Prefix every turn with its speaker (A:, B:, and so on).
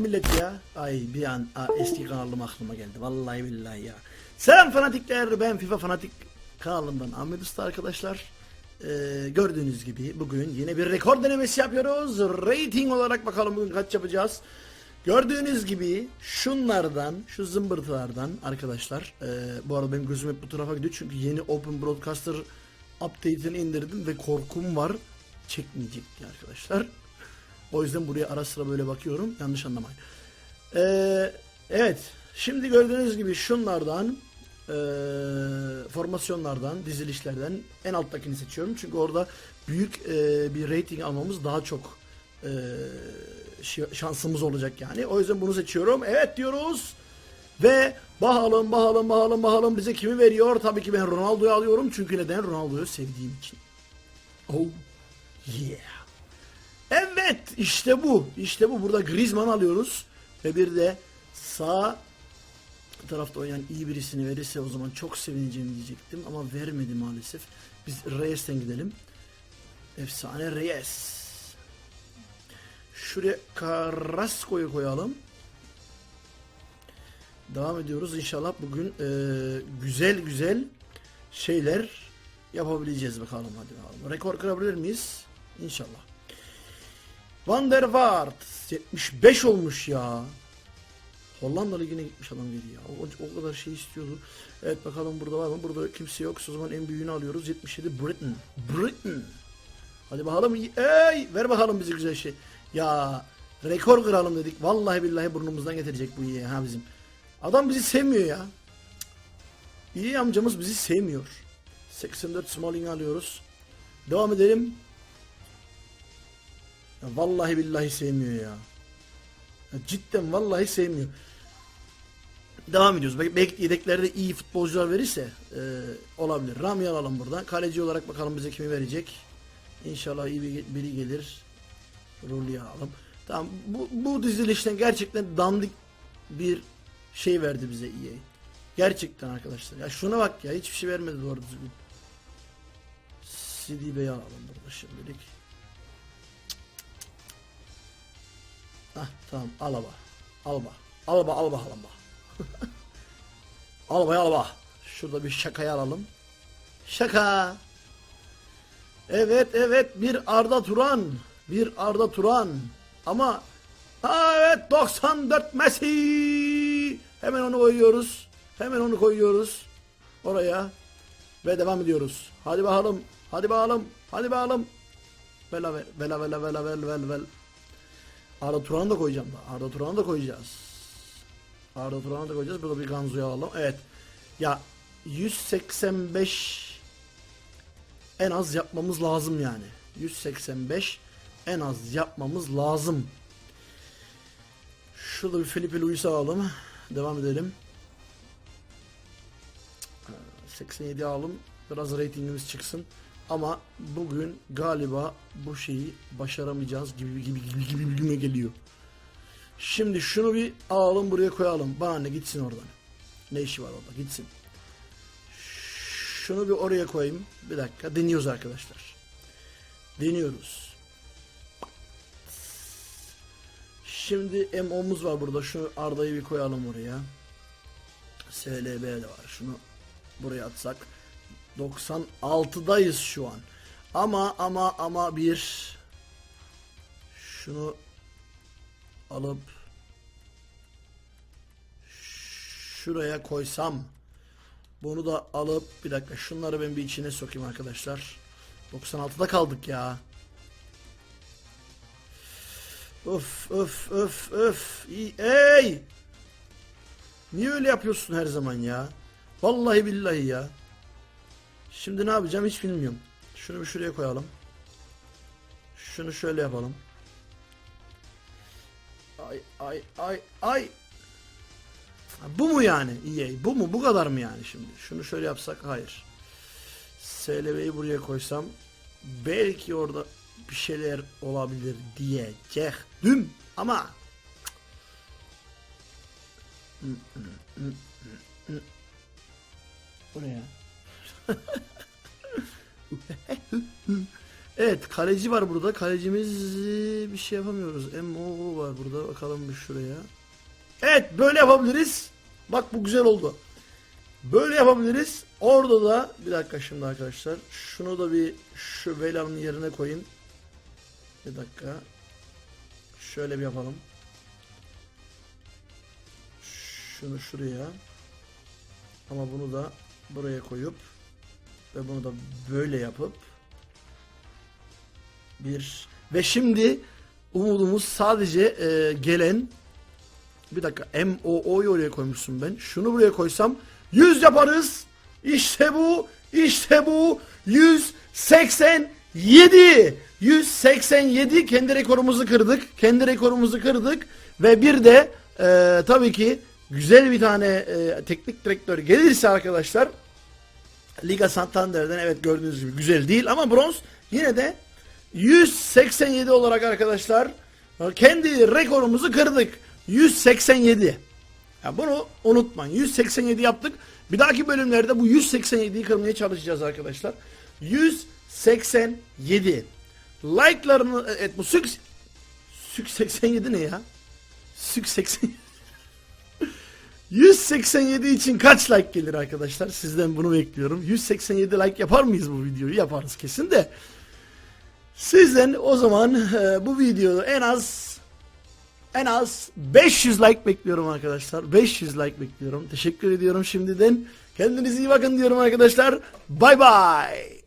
A: millet ya. Ay bir an a, eski kanalım aklıma geldi. Vallahi billahi ya. Selam fanatikler. Ben FIFA Fanatik kanalından Ahmet Usta arkadaşlar. Ee, gördüğünüz gibi bugün yine bir rekor denemesi yapıyoruz. Rating olarak bakalım bugün kaç yapacağız. Gördüğünüz gibi şunlardan, şu zımbırtılardan arkadaşlar. ee, bu arada benim gözüm hep bu tarafa gidiyor çünkü yeni Open Broadcaster update'ini indirdim ve korkum var. Çekmeyecek arkadaşlar. O yüzden buraya ara sıra böyle bakıyorum. Yanlış anlamayın. Ee, evet. Şimdi gördüğünüz gibi şunlardan ee, formasyonlardan, dizilişlerden en alttakini seçiyorum. Çünkü orada büyük ee, bir rating almamız daha çok şi- şansımız olacak yani. O yüzden bunu seçiyorum. Evet diyoruz. Ve bakalım bakalım bakalım bakalım bize kimi veriyor? Tabii ki ben Ronaldo'yu alıyorum. Çünkü neden? Ronaldo'yu sevdiğim için. Oh yeah. İşte bu. İşte bu. Burada Griezmann alıyoruz. Ve bir de sağ tarafta oynayan iyi birisini verirse o zaman çok sevineceğim diyecektim. Ama vermedi maalesef. Biz Reyes'ten gidelim. Efsane Reyes. Şuraya Carrasco'yu koyalım. Devam ediyoruz. İnşallah bugün e, güzel güzel şeyler yapabileceğiz bakalım hadi bakalım. Rekor kırabilir miyiz? İnşallah. Van der Vaart 75 olmuş ya. Hollanda Ligi'ne gitmiş adam geri ya. O, o kadar şey istiyordu. Evet bakalım burada var mı? Burada kimse yok. O zaman en büyüğünü alıyoruz. 77 Britain. Britain. Hadi bakalım. Ey, ver bakalım bize güzel şey. Ya rekor kıralım dedik. Vallahi billahi burnumuzdan getirecek bu iyi ha bizim. Adam bizi sevmiyor ya. İyi amcamız bizi sevmiyor. 84 Smalling alıyoruz. Devam edelim. Ya vallahi billahi sevmiyor ya. ya cidden vallahi sevmiyor. Devam ediyoruz. Bel- Belki yedeklerde iyi futbolcular verirse e, olabilir. Rami alalım buradan. Kaleci olarak bakalım bize kimi verecek. İnşallah iyi bir, biri gelir. Rulli'yi alalım. Tamam bu, bu dizilişten gerçekten dandik bir şey verdi bize EA. Gerçekten arkadaşlar. Ya şuna bak ya hiçbir şey vermedi doğru düzgün. CD Bey'i alalım burada şimdilik. Hah tamam alaba. Alba. Alba alba alba. alba alba. Şurada bir şakayı alalım. Şaka. Evet evet bir Arda Turan. Bir Arda Turan. Ama evet 94 Messi. Hemen onu koyuyoruz. Hemen onu koyuyoruz. Oraya. Ve devam ediyoruz. Hadi bakalım. Hadi bakalım. Hadi bakalım. Vela ve- vela vela vela vel vel vel. Arda Turan'ı da koyacağım da. Arda Turan'ı da koyacağız. Arda Turan'ı da koyacağız. Burada bir Ganzo'yu alalım. Evet. Ya 185 en az yapmamız lazım yani. 185 en az yapmamız lazım. Şurada bir Felipe Luis'i alalım. Devam edelim. Ee, 87 alalım. Biraz ratingimiz çıksın. Ama bugün galiba bu şeyi başaramayacağız gibi gibi gibi gibi gibi geliyor. Şimdi şunu bir alalım buraya koyalım. Bana ne gitsin oradan. Ne işi var orada gitsin. Şunu bir oraya koyayım. Bir dakika deniyoruz arkadaşlar. Deniyoruz. Şimdi MO'muz var burada. Şu Arda'yı bir koyalım oraya. SLB de var. Şunu buraya atsak. 96'dayız şu an. Ama ama ama bir şunu alıp şuraya koysam bunu da alıp bir dakika şunları ben bir içine sokayım arkadaşlar. 96'da kaldık ya. Öf öf öf öf. Ey! Niye öyle yapıyorsun her zaman ya? Vallahi billahi ya. Şimdi ne yapacağım hiç bilmiyorum. Şunu bir şuraya koyalım. Şunu şöyle yapalım. Ay ay ay ay. Ha, Bu mu yani EA? Bu mu? Bu kadar mı yani şimdi? Şunu şöyle yapsak hayır. SLB'yi buraya koysam belki orada bir şeyler olabilir diyecektim ama Bu ne ya? Evet kaleci var burada. Kalecimiz bir şey yapamıyoruz. MO var burada. Bakalım bir şuraya. Evet böyle yapabiliriz. Bak bu güzel oldu. Böyle yapabiliriz. Orada da bir dakika şimdi arkadaşlar. Şunu da bir şu Velan'ın yerine koyun. Bir dakika. Şöyle bir yapalım. Şunu şuraya. Ama bunu da buraya koyup ve bunu da böyle yapıp bir ve şimdi umudumuz sadece e, gelen bir dakika MOO'yu oraya koymuşsun ben. Şunu buraya koysam 100 yaparız. İşte bu. işte bu. 187. 187 kendi rekorumuzu kırdık. Kendi rekorumuzu kırdık. Ve bir de e, tabii ki güzel bir tane e, teknik direktör gelirse arkadaşlar Liga Santander'den evet gördüğünüz gibi güzel değil ama bronz yine de 187 olarak arkadaşlar kendi rekorumuzu kırdık. 187. Ya bunu unutmayın. 187 yaptık. Bir dahaki bölümlerde bu 187'yi kırmaya çalışacağız arkadaşlar. 187. Like'larını evet bu sük sük 87 ne ya? Sük 87. 187 için kaç like gelir arkadaşlar? Sizden bunu bekliyorum. 187 like yapar mıyız bu videoyu? Yaparız kesin de. Sizden o zaman e, bu videoda en az en az 500 like bekliyorum arkadaşlar. 500 like bekliyorum. Teşekkür ediyorum şimdiden. Kendinize iyi bakın diyorum arkadaşlar. Bay bay.